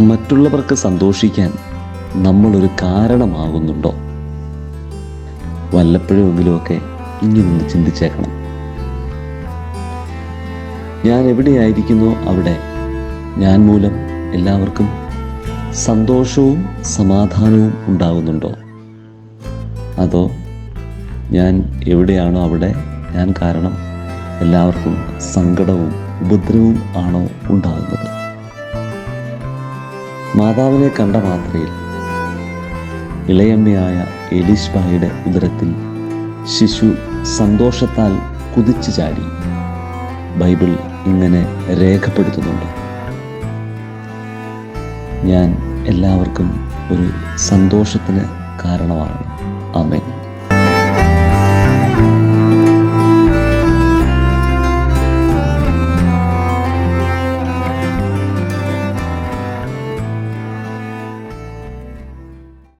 മറ്റുള്ളവർക്ക് സന്തോഷിക്കാൻ നമ്മളൊരു കാരണമാകുന്നുണ്ടോ? വല്ലപ്പോഴുമെങ്കിലുമൊക്കെ ഇങ്ങനൊന്ന് ചിന്തിച്ചേക്കണം. ഞാൻ എവിടെയായിരിക്കുന്നോ അവിടെ? ഞാൻ മൂലം എല്ലാവർക്കും സന്തോഷവും സമാധാനവും ഉണ്ടാകുന്നുണ്ടോ അതോ ഞാൻ എവിടെയാണോ അവിടെ ഞാൻ കാരണം എല്ലാവർക്കും സങ്കടവും ഉപദ്രവവും ആണോ ഉണ്ടാകുന്നത് മാതാവിനെ കണ്ട മാത്രയിൽ ഇളയമ്മയായ എലിഷ്ബായുടെ ഉദരത്തിൽ ശിശു സന്തോഷത്താൽ കുതിച്ചു ചാടി. ബൈബിൾ ഇങ്ങനെ രേഖപ്പെടുത്തുന്നുണ്ട്. ഞാൻ എല്ലാവർക്കും ഒരു സന്തോഷത്തിന് കാരണമാണ്. ആമേൻ.